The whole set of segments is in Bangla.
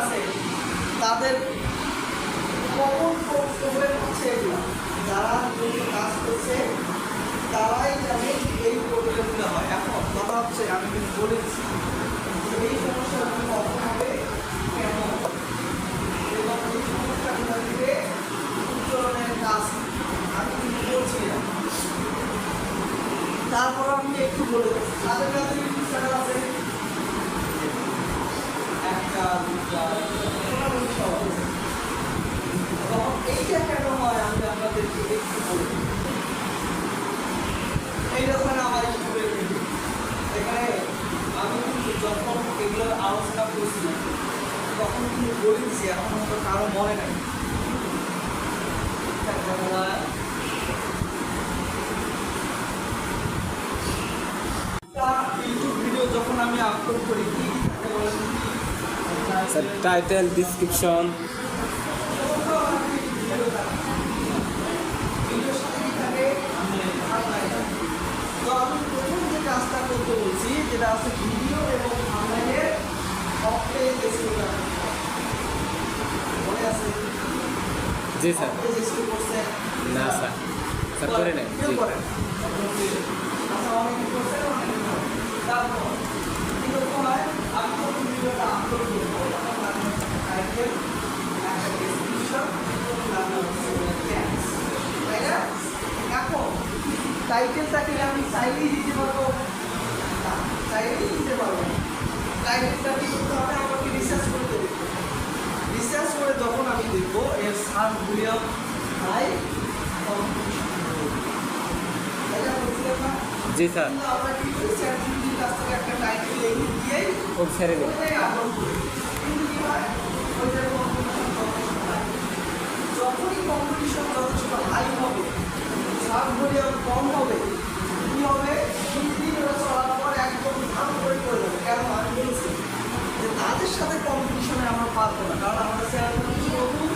আছে, তাদের কমন প্রবলেম হচ্ছে এগুলো। যারা নতুন কাজ করছে, তারাই জানে এই প্রবলেমগুলো হয়। এখন কথা হচ্ছে, আমি কিন্তু বলেছি, এই সমস্যাগুলো কখন হবে, কেন এবং এই সমস্যাগুলো থেকে উত্তরণের কাজ আমি কিন্তু না। তারপর আমি একটু বলে তাদের কাছে ইউটিউব চ্যানেল আছে একটা দুটা মোটামুটি সব আছে। তখন এইটা কেন হয় আমি আপনাদেরকে একটু বলে দিই। এইটা ওখানে আমার স্কুলের ভিডিও এখানে আমি কিন্তু যখন এগুলো আলোচনা করছিলাম এখন হয়তো কারও মনে নাই ইউটিউব ভিডিও আমি আপলোড করি টাইটেল ডিসক্রিপশন তো কাজটা করতে বলছি, যেটা আছে ভিডিও এবং অনলাইনের অফে বেশি মনে আছে জি স্যার না স্যার স্যার করে নেন জি আচ্ছা হয় টাইটেল টাইটেলটাকে আমি চাইলেই দিতে পারব চাইলেই দিতে পারব না। টাইটেলটা কি করতে হবে আমাকে রিসার্চ করতে করে যখন আমি দেখব এর সার ভলিউম হাই জি স্যার। ও ছেড়ে দিন। যখনই কম্পিটিশন যথেষ্ট হাই হবে সাব ভলিউম কম হবে কি হবে? তিন দিন চলার পর একদম ধান করে করে যাবে কেন? আমি বলছি যে তাদের সাথে কম্পিটিশনে আমরা পারব না কারণ আমাদের চ্যানেল নতুন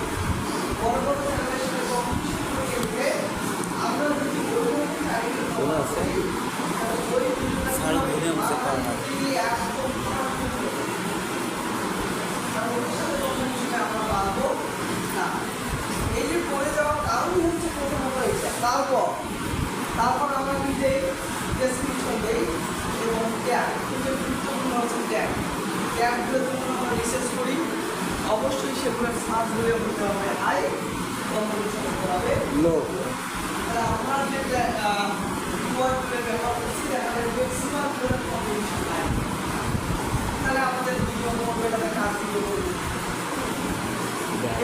বড় বড় চ্যানেলের সাথে কম্পিটিশন করে গেলে আমরা যদি ওরকম টাইটেল মনে আছে? সাড়ে ভলিউম সে কম হয়। এই যে পড়ে যাওয়ার কারণই হচ্ছে প্রথমত এইটা তারপর তারপর আমরা নিজেই ডেসক্রিপশন দেই এবং ট্যাগ কিন্তু গুরুত্বপূর্ণ হচ্ছে ট্যাগ ট্যাগগুলো যখন আমরা রিসার্চ করি অবশ্যই সেগুলো সার্চ হয়ে বলতে হবে আই কম্পিটিশন করতে হবে। আমরা যে ব্যবহার করছি দেখা যায় ম্যাক্সিমাম করে কম্পিটিশন নাই তাহলে আমাদের দুই নম্বর এটাতে কাজ দিতে হবে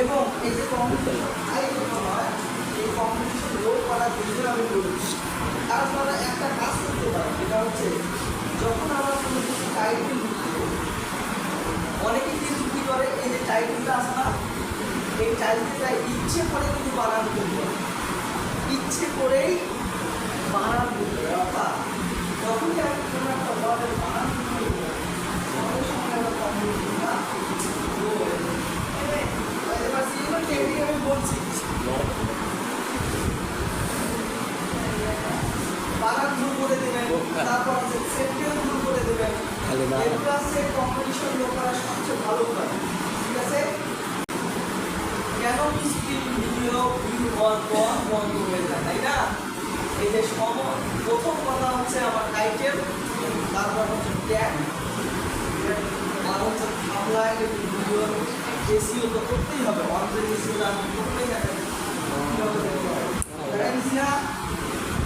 এবং এই যে কম্পিটিশন হাই যখন হয় এই কম্পিটিশন লো করার জন্য আমি বলি তারপরে একটা কাজ করতে পারি যেটা হচ্ছে যখন আমরা কোনো কিছু টাইটেল অনেকে কিন্তু কী করে এই যে টাইটেলটা আছে না। এই টাইটেলটা ইচ্ছে করে কিন্তু বানান পারে ইচ্ছে করেই বানান করতে হবে অর্থাৎ যখনই আমি কোনো একটা ওয়ার্ডের বানান করব সঙ্গে সঙ্গে একটা কম্পিটিশনটা এবার সিনেমার টেকনিক আমি বলছি। বানান ভুল করে দেবেন তারপর সেন্টেন্স ভুল করে দেবেন। এগুলো হচ্ছে কম্পিটিশন লোক করার সবচেয়ে ভালো উপায় ঠিক আছে কেন স্ক্রিন ভিডিও ভিউ পর পর বন্ধ হয়ে যায়, তাই না? এই যে সম, প্রথম কথা হচ্ছে আমার টাইটেল তারপর হচ্ছে ট্যাগ আর হচ্ছে ভিডিও এসিও তো করতেই হবে অনলাইন এসিও করতেই হবে।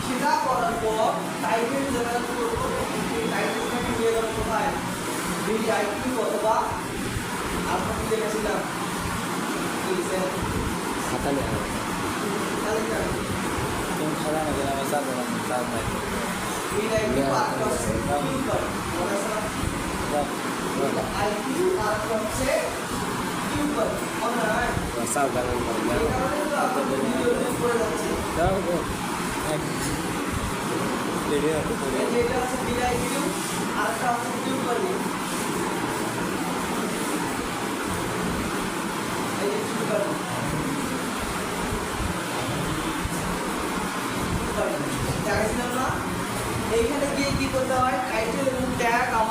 সেটা করার পর টাইটেল জেনারেল করব, এই টাইটেলটাকে নিয়ে যাব কোথায়? আইকিউ অথবা আপনাকে দেখেছিলাম এই খাতা না গেলে আমার স্যার স্যার নাই বিডি আইকিউ আর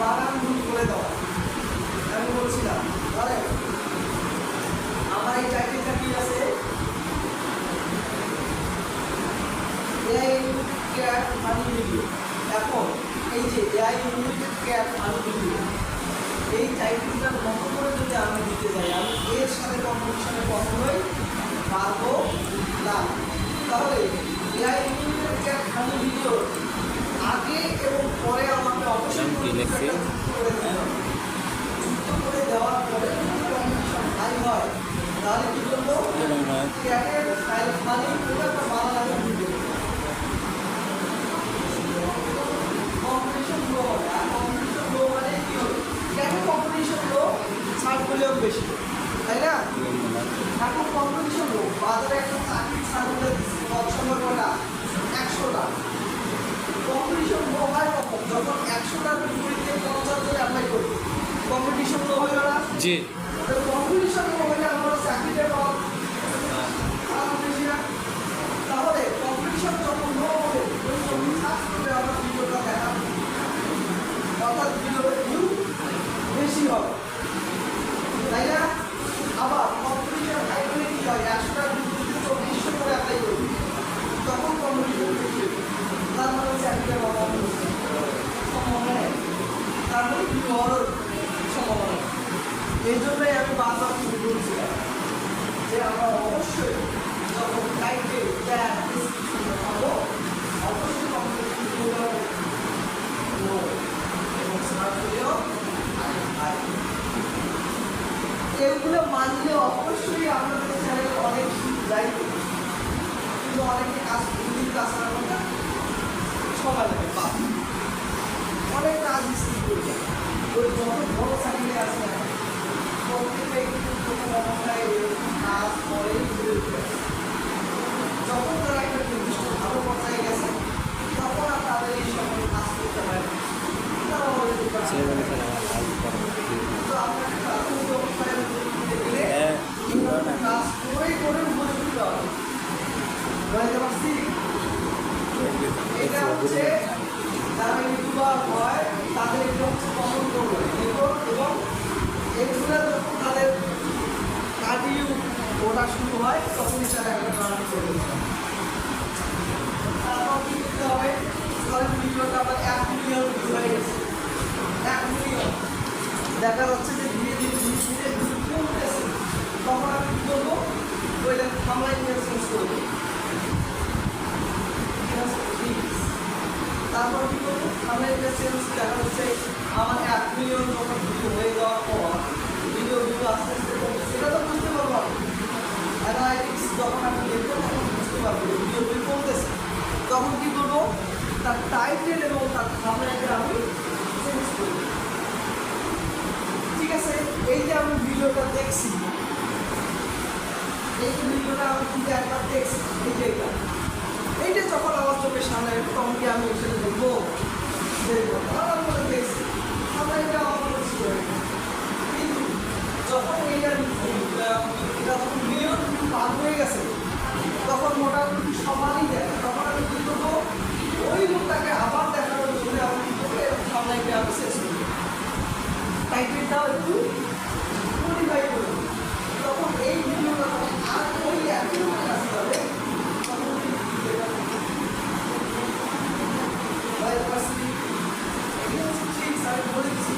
বানান ভুল করে দেওয়া আমি বলছিলাম ধরেন আমার এই চাকরিটা কি আছে এআই কেয়ার মানি ভিডিও এখন এই যে AI united care money video এই চাকরিটার মতো করে যদি আমি দিতে যাই আমি এর সাথে কম্পিটিশনে কখনোই পারব না তাহলে AI united care money video আগে এবং পরে আমাকে অবশ্যই নাম কি বেশি তাই না কম্পিটিশন বাজারে একটা চাকরি ছাড় করে পছন্দ করা একশোটা কম্পিটিশন লো হয় কখন যখন একশোটার বিপরীতে জন অ্যাপ্লাই কম্পিটিশন জি। কম্পিটিশন লো হলে আমরা চাকরিটা পাবো আর বেশি না। তাহলে কম্পিটিশন যখন লো হবে ওই জন্য সার্চ করে আমরা ভিডিওটা দেখাবো অর্থাৎ ভিডিওর ভিউ বেশি হবে তাই না আবার কম্পিটিশন হাই হলে কি হয় একশোটা ভিডিও চব্বিশশো করে অ্যাপ্লাই করবে তখন কম্পিটিশন বেশি হবে। তার মানে চাকরিটা পাওয়া সম্ভাবনা নেই হওয়ার সম্ভাবনা এই জন্যই আমি বারবার শুরু করেছিলাম যে আমরা অবশ্যই যখন টাইটেল ট্যাগ ডিসক্রিপশন পাবো অবশ্যই কম্পিটিশনগুলো এবং সার্চ করেও এগুলো মানলে অবশ্যই আপনাদের চ্যানেল অনেক যাই কিন্তু অনেকে কাজ দুদিন কাজ করার কথা সময় লাগে বা অনেক কাজ স্কিপ করবে ওই বড় চাকরি আছে প্রত্যেকটা একটু প্রথম অবস্থায় এরকম কাজ করে তারা একটা ভালো পর্যায়ে গেছে তখন আর এই সকল কাজ করতে করে কিন্তু আপনাকে প্রাথমিক অবস্থায় হ্যাঁ কাজ করেই করে উপরে হবে এটা হচ্ছে যারা ইউটিউবার হয় তাদের হচ্ছে কমন করবে। এবং এগুলো যখন তাদের কাটিয়ে ওঠা শুরু হয় তখন তারা একটা কারণ করবে তারপর কি করতে হবে? ধরেন ভিডিওটা আবার এক মিলিয়ন ভিউ হয়ে গেছে। এক মিলিয়ন। দেখা যাচ্ছে যে ধীরে ধীরে ধীরে ধীরে কমতেছে তখন আমি কী করব? ওইটা থামলাই চেঞ্জ করব তারপর কি করব আমরা এটা চেঞ্জ দেখা যাচ্ছে আমার এক মিলিয়ন যখন ভিডিও হয়ে যাওয়ার পর ভিডিও ভিডিও আস্তে আস্তে কমছে সেটা তো বুঝতে পারব আমি অ্যানালাইটিক্স যখন আমি দেখব তখন বুঝতে পারব ভিডিও ভিডিও কমতেছে তখন কি করব তার টাইটেল এবং তার থামলাইনটা আমি চেঞ্জ করব ঠিক আছে এই যে আমি ভিডিওটা দেখছি এই কিন্তু যে এটা এইটা যখন আমার চোখের সামনে তখন কি আমি এসে দেখব দেখব। আবার করে দেখছি আমরা এটা আমার মনে কিন্তু যখন এইটা এটা যখন মিলিয়ন পার হয়ে গেছে, তখন মোটামুটি সমানই দেয় তখন আমি কী করব? ওই লোকটাকে আবার দেখানোর জন্য আমি কী করব সামনে আমি শেষ করব টাইটেলটাও একটু মডিফাই করব তখন এই ভিডিওটা যখন আর ওই একই লোকের কাছে যাবে তখন ওই ভিডিওটা বুঝতে পারছি? এই হচ্ছে tricks, আমি বলে দিচ্ছি।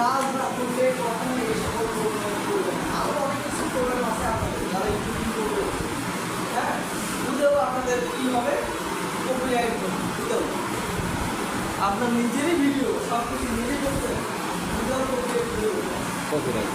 কাজ না করলে কখনো এই। আরও অনেক কিছু প্রবলেম আছে আপনাদের যারা ইউটিউবিং করবে হ্যাঁ বুঝেও আপনাদের কী হবে কপিরাইট বুঝেও আপনার নিজেরই ভিডিও সব কিছু নিজেই করতে বুঝেও কপিরাইট কপিরাইট